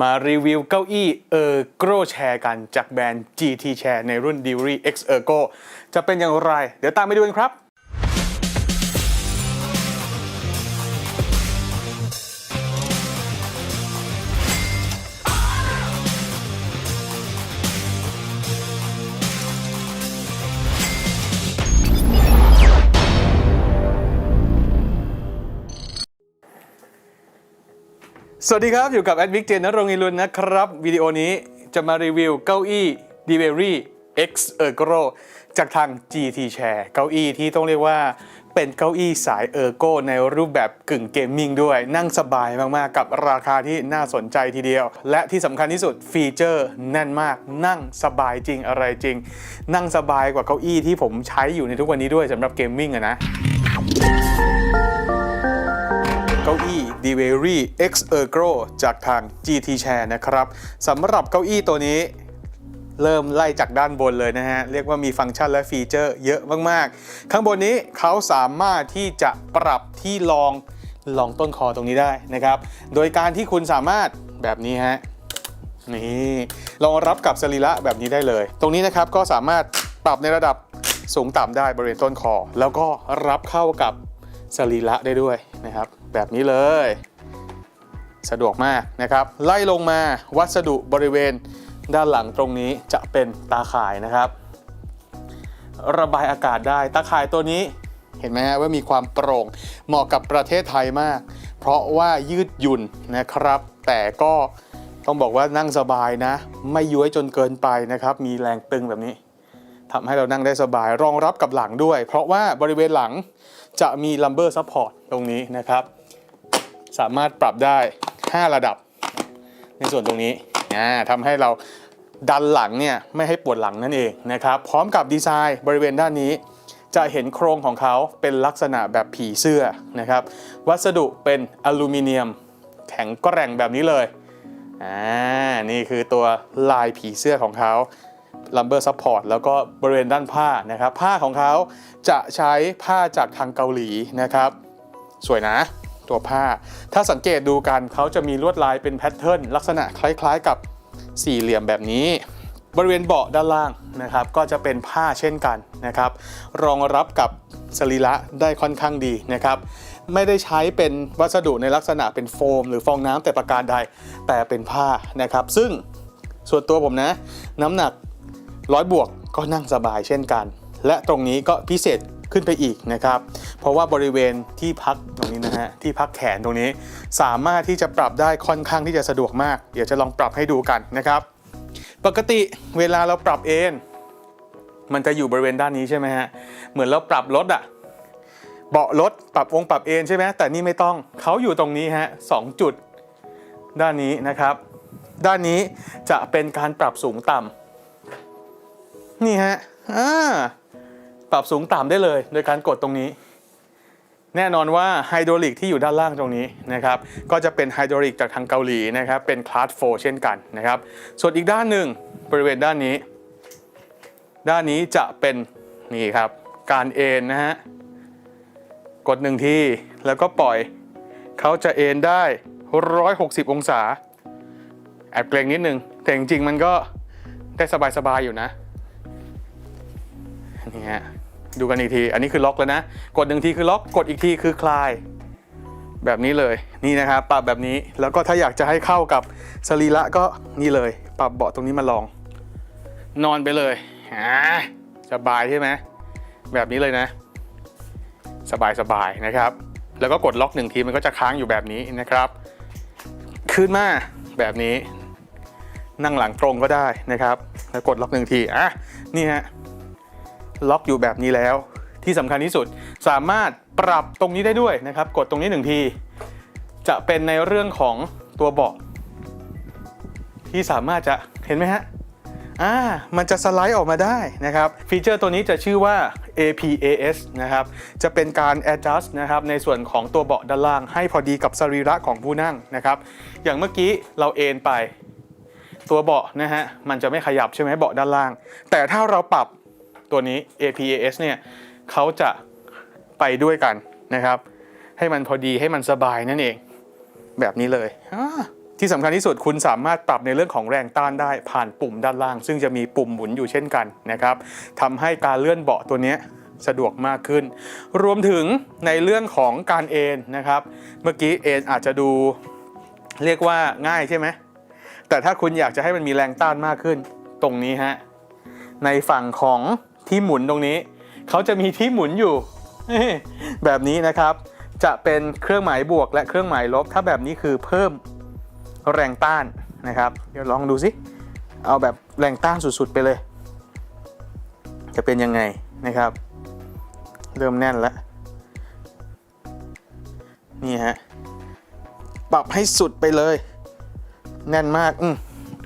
มารีวิวเก้าอี้เออร์โกแชร์กันจากแบรนด์ GT Chair ในรุ่น d i r y X Ergo จะเป็นอย่างไร เดี๋ยวตามไปดูกันครับ สวัสดีครับ อยู่กับแอดวิกเจนนรงค์อิรุนนะครับ วิดีโอนี้จะมารีวิวเก้าอี้ d i v e r y X Ergo จากทาง GT Chair เก้าอี้ที่ต้องเรียกว่าเป็นเก้าอี้สายเออร์โกในรูปแบบกึ่งเกมมิ่งด้วย นั่งสบายมากๆ กับราคาที่น่าสนใจทีเดียว และที่สำคัญที่สุดฟีเจอร์แน่นมาก นั่งสบายจริงอะไรจริง นั่งสบายกว่าเก้าอี้ที่ผมใช้อยู่ในทุกวันนี้ด้วยสำหรับเกมมิ่งอะนะ d i v e r y X Ergo จากทาง GT Chair นะครับสำหรับเก้าอี้ตัวนี้เริ่มไล่จากด้านบนเลยนะฮะ เรียกว่ามีฟังก์ชันและฟีเจอร์เยอะมาก ๆ ข้างบนนี้เขาสามารถที่จะปรับที่รองรองต้นคอตรงนี้ได้นะครับ โดยการที่คุณสามารถแบบนี้ฮะ นี่รองรับกับสรีระแบบนี้ได้เลย ตรงนี้นะครับก็สามารถปรับในระดับสูงต่ำได้บริเวณต้นคอ แล้วก็รับเข้ากับสรีระได้ด้วยนะครับ แบบนี้เลย สะดวกมากนะครับ ไล่ลงมาวัสดุบริเวณด้านหลังตรงนี้จะเป็นตาข่ายนะครับ ระบายอากาศได้ตาข่ายตัวนี้เห็นไหมฮะว่ามีความโปร่งเหมาะกับประเทศไทยมาก เพราะว่ายืดหยุ่นนะครับ แต่ก็ต้องบอกว่านั่งสบายนะ ไม่ย้วยจนเกินไปนะครับ มีแรงตึงแบบนี้ทำให้เรานั่งได้สบายรองรับกับหลังด้วย เพราะว่าบริเวณหลังจะมี lumbar support ตรงนี้นะครับ สามารถปรับได้ 5 ระดับ ในส่วนตรงนี้อ่าทำให้เราดันหลังเนี่ยไม่ให้ปวดหลังนั่นเองนะครับพร้อมกับดีไซน์บริเวณด้านนี้ จะเห็นโครงของเขาเป็นลักษณะแบบผีเสื้อนะครับ วัสดุเป็นอลูมิเนียม แข็งแกร่งแบบนี้เลยอ่านี่คือตัวลายผีเสื้อของเขา lumber support แล้วก็บริเวณด้านผ้านะครับ ผ้าของเขาจะใช้ผ้าจากทางเกาหลีนะครับ สวยนะ ตัวผ้า ถ้าสังเกตดูกันเขาจะมีลวดลายเป็นแพทเทิร์นลักษณะคล้ายๆกับสี่เหลี่ยมแบบนี้ บริเวณเบาะด้านล่างนะครับ ก็จะเป็นผ้าเช่นกันนะครับ รองรับกับสรีระได้ค่อนข้างดีนะครับไม่ได้ใช้เป็นวัสดุในลักษณะเป็นโฟม หรือฟองน้ำแต่ประการใดแต่เป็นผ้านะครับ ซึ่งส่วนตัวผมนะ น้ำหนักร้อยบวกก็นั่งสบายเช่นกัน และตรงนี้ก็พิเศษ ขึ้นไปอีกนะครับ เพราะว่าบริเวณที่พักตรงนี้นะฮะที่พักแขนตรงนี้ สามารถที่จะปรับได้ค่อนข้างที่จะสะดวกมาก เดี๋ยวจะลองปรับให้ดูกันนะครับ ปกติเวลาเราปรับเอนมันจะอยู่บริเวณด้านนี้ใช่ไหมฮะเหมือนเราปรับรถอะเบาะรถปรับองค์ปรับเอนใช่ไหมแต่นี่ไม่ต้องเขาอยู่ตรงนี้ฮะสองจุดด้านนี้นะครับ ด้านนี้จะเป็นการปรับสูงต่ำนี่ฮะอ่า รับสูงต่ำได้เลย โดยการกดตรงนี้ แน่นอนว่าไฮดรอลิกที่อยู่ด้านล่างตรงนี้นะครับก็จะเป็นไฮดรอลิกจากทางเกาหลีนะครับเป็นคลาส4เช่นกันนะครับส่วนอีกด้านหนึ่งบริเวณด้านนี้ ด้านนี้จะเป็นนี่ครับการเอ็นนะฮะกดหนึ่งทีแล้วก็ปล่อยเขาจะเอ็นได้ 160 องศา แอบเกรงนิดนึง แต่จริงๆมันก็ได้สบายๆอยู่นะนี่ฮะ ดูกันอีกที อันนี้คือล็อกแล้วนะ กดหนึ่งทีคือล็อก กดอีกทีคือคลาย แบบนี้เลย นี่นะครับ ปรับแบบนี้ แล้วก็ถ้าอยากจะให้เข้ากับสรีระก็นี่เลย ปรับเบาะตรงนี้มาลอง นอนไปเลยอ่าสบายใช่ไหม แบบนี้เลยนะ สบายสบายๆนะครับ แล้วก็กดล็อกหนึ่งทีมันก็จะค้างอยู่แบบนี้นะครับ ขึ้นมาแบบนี้ นั่งหลังตรงก็ได้นะครับ แล้วกดล็อกหนึ่งที อะ นี่ฮะ ล็อกอยู่แบบนี้แล้ว ที่สำคัญที่สุดสามารถปรับตรงนี้ได้ด้วยนะครับ กดตรงนี้หนึ่งที จะเป็นในเรื่องของตัวเบาะที่สามารถจะเห็นไหมฮะอ่ามันจะสไลด์ออกมาได้นะครับ ฟีเจอร์ตัวนี้จะชื่อว่า APAS นะครับ จะเป็นการ adjust นะครับในส่วนของตัวเบาะด้านล่างให้พอดีกับสรีระของผู้นั่งนะครับ อย่างเมื่อกี้เราเอนไป ตัวเบาะนะฮะมันจะไม่ขยับใช่ไหมเบาะด้านล่าง แต่ถ้าเราปรับ ตัวนี้ APAS เนี่ยเขาจะไปด้วยกันนะครับ ให้มันพอดีให้มันสบายนั่นเอง แบบนี้เลยอ่าที่สำคัญที่สุดคุณสามารถปรับในเรื่องของแรงต้านได้ผ่านปุ่มด้านล่าง ซึ่งจะมีปุ่มหมุนอยู่เช่นกันนะครับทำให้การเลื่อนเบาะตัวเนี้ยสะดวกมากขึ้น รวมถึงในเรื่องของการเอนนะครับ เมื่อกี้เอนอาจจะดูเรียกว่าง่ายใช่ไหม แต่ถ้าคุณอยากจะให้มันมีแรงต้านมากขึ้น ตรงนี้ฮะ ในฝั่งของ ที่หมุนตรงนี้ เขาจะมีที่หมุนอยู่ แบบนี้นะครับ จะเป็นเครื่องหมายบวกและเครื่องหมายลบ ถ้าแบบนี้คือเพิ่มแรงต้านนะครับ เดี๋ยวลองดูสิ เอาแบบแรงต้านสุดๆไปเลย จะเป็นยังไงนะครับ เริ่มแน่นแล้ว นี่ฮะ ปรับให้สุดไปเลย แน่นมาก อื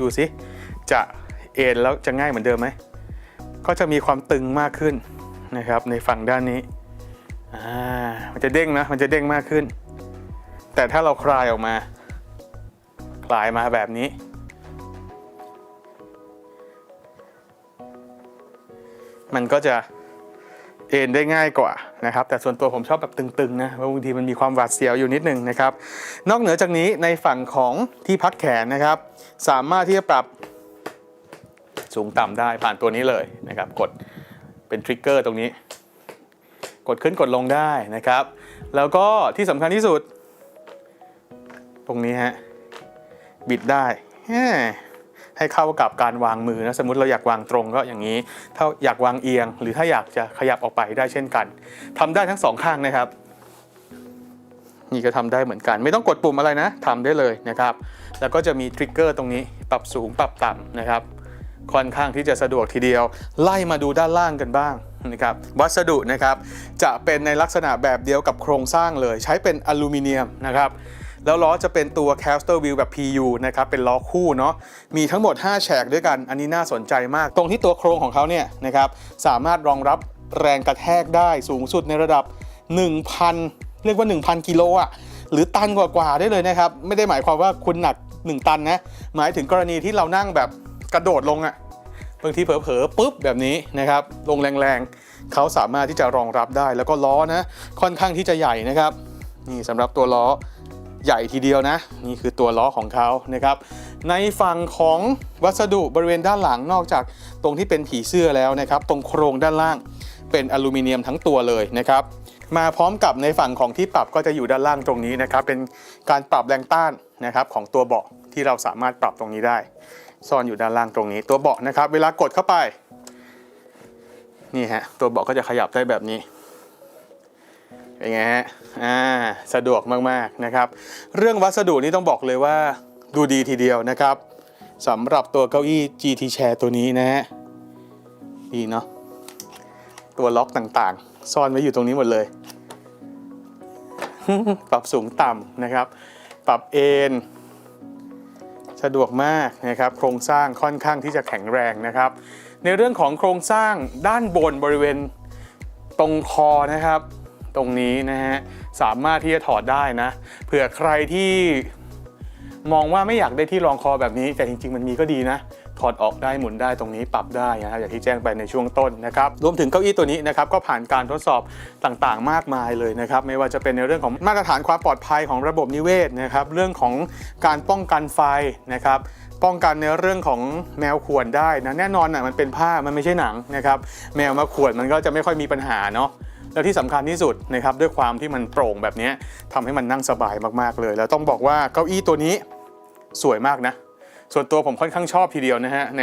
ดูสิ จะเอ็นแล้วจะง่ายเหมือนเดิมไหม ก็จะมีความตึงมากขึ้นนะครับในฝั่งด้านนี้มันจะเด้งนะมันจะเด้งมากขึ้น แต่ถ้าเราคลายออกมา คลายมาแบบนี้ มันก็จะเอ็นได้ง่ายกว่านะครับ แต่ส่วนตัวผมชอบแบบตึงๆนะเพราะบางทีมันมีความหวาดเสียวอยู่นิดนึงนะครับ นอกเหนือจากนี้ในฝั่งของที่พักแขนนะครับ สามารถที่จะปรับ สูงต่ำได้ผ่านตัวนี้เลยนะครับ กดเป็นทริกเกอร์ตรงนี้ กดขึ้นกดลงได้นะครับ แล้วก็ที่สำคัญที่สุด ตรงนี้ฮะบิดได้ให้เข้ากับการวางมือนะสมมติเราอยากวางตรงก็อย่างนี้ ถ้าอยากวางเอียง หรือถ้าอยากจะขยับออกไปได้เช่นกันทำได้ทั้งสองข้างนะครับ นี่ก็ทำได้เหมือนกัน ไม่ต้องกดปุ่มอะไรนะทำได้เลยนะครับ แล้วก็จะมีทริกเกอร์ตรงนี้ปรับสูงปรับต่ำนะครับ ค่อนข้างที่จะสะดวกทีเดียว ไล่มาดูด้านล่างกันบ้างนะครับวัสดุนะครับจะเป็นในลักษณะแบบเดียวกับโครงสร้างเลย ใช้เป็นอลูมิเนียมนะครับแล้วล้อจะเป็นตัว caster wheel แบบ PU นะครับ เป็นล้อคู่เนาะ มีทั้งหมด 5 แฉกด้วยกัน อันนี้น่าสนใจมาก ตรงที่ตัวโครงของเขาเนี่ยนะครับ สามารถรองรับแรงกระแทกได้สูงสุดในระดับ 1,000 เรียกว่า 1,000 กิโลอะหรือตันกว่าๆได้เลยนะครับ ไม่ได้หมายความว่าคุณหนัก 1 ตันนะ หมายถึงกรณีที่เรานั่งแบบ กระโดดลงอะบางทีเผลอๆปุ๊บแบบนี้นะครับลงแรงๆเขาสามารถที่จะรองรับได้ แล้วก็ล้อนะค่อนข้างที่จะใหญ่นะครับนี่สำหรับตัวล้อใหญ่ทีเดียวนะ นี่คือตัวล้อของเขานะครับ ในฝั่งของวัสดุบริเวณด้านหลังนอกจากตรงที่เป็นผีเสื้อแล้วนะครับ ตรงโครงด้านล่างเป็นอลูมิเนียมทั้งตัวเลยนะครับมาพร้อมกับในฝั่งของที่ปรับก็จะอยู่ด้านล่างตรงนี้นะครับ เป็นการปรับแรงต้านนะครับของตัวเบาะที่เราสามารถปรับตรงนี้ได้ ซ่อนอยู่ด้านล่างตรงนี้ ตัวเบาะนะครับ เวลากดเข้าไป นี่ฮะ ตัวเบาะก็จะขยับได้แบบนี้เป็นไงฮะ อ่า สะดวกมากๆนะครับ เรื่องวัสดุนี่ต้องบอกเลยว่าดูดีทีเดียวนะครับสำหรับตัวเก้าอี้ GT Chair ตัวนี้นะฮะ ดีเนาะ ตัวล็อกต่างๆ ซ่อนไว้อยู่ตรงนี้หมดเลย ปรับสูงต่ำนะครับ ปรับเอน สะดวกมากนะครับโครงสร้างค่อนข้างที่จะแข็งแรงนะครับ ในเรื่องของโครงสร้างด้านบนบริเวณตรงคอนะครับ ตรงนี้นะฮะสามารถที่จะถอดได้นะเผื่อใครที่มองว่าไม่อยากได้ที่รองคอแบบนี้ แต่จริง ๆ มันมีก็ดีนะ ถอดออกได้หมุนได้ตรงนี้ปรับได้นะครับอย่างที่แจ้งไปในช่วงต้นนะครับรวมถึงเก้าอี้ตัวนี้นะครับก็ผ่านการทดสอบต่างๆ มากมายเลยนะครับไม่ว่าจะเป็นในเรื่องของมาตรฐานความปลอดภัยของระบบนิเวศนะครับเรื่องของการป้องกันไฟนะครับป้องกันในเรื่องของแมวข่วนได้นะแน่นอนนะมันเป็นผ้ามันไม่ใช่หนังนะครับแมวมาข่วนมันก็จะไม่ค่อยมีปัญหาเนาะแล้วที่สำคัญที่สุดนะครับด้วยความที่มันโปร่งแบบนี้ทำให้มันนั่งสบายมากๆเลย แล้วต้องบอกว่าเก้าอี้ตัวนี้สวยมากนะ ส่วนตัวผมค่อนข้างชอบทีเดียวนะฮะ ใน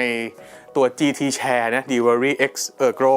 ตัว GT Share นะ d e v e r y X Ergo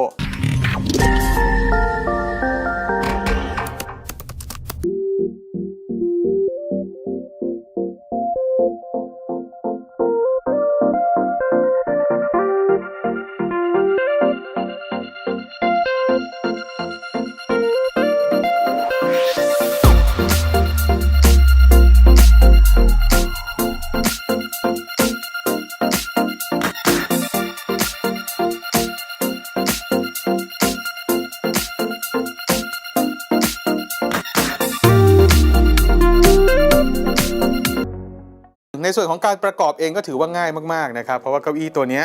ส่วนของการประกอบเองก็ถือว่าง่ายมากๆนะครับ เพราะว่าเก้าอี้ตัวนี้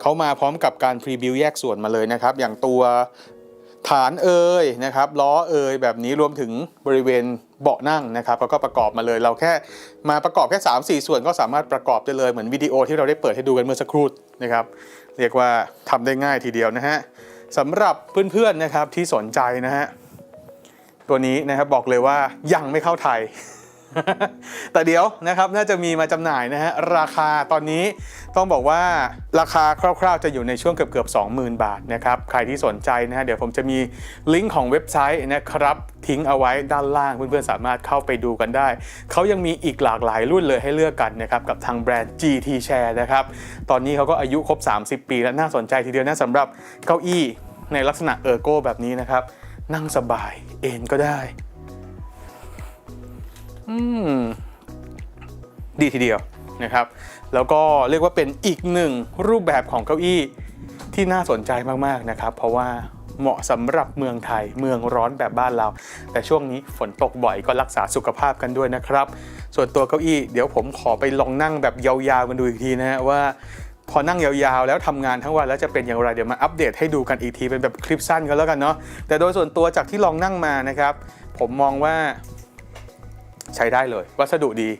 เขามาพร้อมกับการพรีบิวแยกส่วนมาเลยนะครับ อย่างตัวฐานเอ่ยนะครับล้อเอ่ยแบบนี้รวมถึงบริเวณเบาะนั่งนะครับแล้วก็ประกอบมาเลย เราแค่มาประกอบแค่ 3 4 ส่วนก็สามารถประกอบได้เลยเหมือนวิดีโอที่เราได้เปิดให้ดูกันเมื่อสักครู่นะครับเรียกว่าทำได้ง่ายทีเดียวนะฮะสำหรับเพื่อนๆนะครับที่สนใจนะฮะตัวนี้นะครับบอกเลยว่ายังไม่เข้าไทย แต่เดี๋ยวนะครับน่าจะมีมาจำหน่ายนะฮะราคาตอนนี้ต้องบอกว่าราคาคร่าวๆจะอยู่ในช่วงเกือบเกือบ20,000 บาทนะครับใครที่สนใจนะฮะเดี๋ยวผมจะมีลิงก์ของเว็บไซต์นะครับทิ้งเอาไว้ด้านล่างเพื่อนๆสามารถเข้าไปดูกันได้ เขายังมีอีกหลากหลายรุ่นเลยให้เลือกกันนะครับกับทางแบรนด์ GT Share นะครับตอนนี้เขาก็อายุครบ 30 ปีแล้วน่าสนใจทีเดียวนะสำหรับเก้าอี้ในลักษณะเออร์โก้แบบนี้นะครับนั่งสบายเอนก็ได้ ดีทีเดียวนะครับ แล้วก็เรียกว่าเป็นอีกหนึ่งรูปแบบของเก้าอี้ที่น่าสนใจมากๆนะครับ เพราะว่าเหมาะสำหรับเมืองไทยเมืองร้อนแบบบ้านเรา แต่ช่วงนี้ฝนตกบ่อยก็รักษาสุขภาพกันด้วยนะครับ ส่วนตัวเก้าอี้เดี๋ยวผมขอไปลองนั่งแบบยาวๆกันดูอีกทีนะฮะว่า พอนั่งยาวๆ แล้วทำงานทั้งวันแล้วจะเป็นอย่างไรเดี๋ยวมาอัปเดตให้ดูกันอีกทีเป็นแบบคลิปสั้นกันแล้วกันเนาะแต่โดยส่วนตัวจากที่ลองนั่งมานะครับ ผมมองว่า ใช้ได้เลย วัสดุดี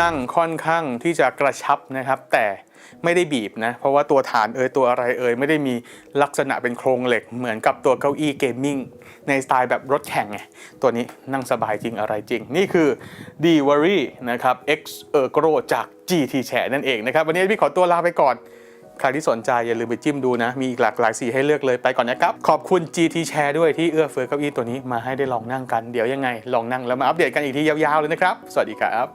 นั่งค่อนข้างที่จะกระชับนะครับ แต่ไม่ได้บีบนะ เพราะว่าตัวฐานเอยตัวอะไรเอยไม่ได้มีลักษณะเป็นโครงเหล็กเหมือนกับตัวเก้าอี้เกมมิ่งในสไตล์แบบรถแข่งไงตัวนี้นั่งสบายจริงอะไรจริง นี่คือ d w a r y นะครับ X Ergo จาก GT Share นั่นเองนะครับ วันนี้พี่ขอตัวลาไปก่อน ใครที่สนใจอย่าลืมไปจิ้มดูนะ มีอีกหลากหลายสีให้เลือกเลยไปก่อนนะครับ ขอบคุณ GT Share ด้วยที่เอื้อเฟื้อเก้าอี้ตัวนี้มาให้ได้ลองนั่งกัน เดี๋ยวยังไงลองนั่งแล้วมาอัปเดตกันอีกทียาวๆเลยนะครับ สวัสดีครับ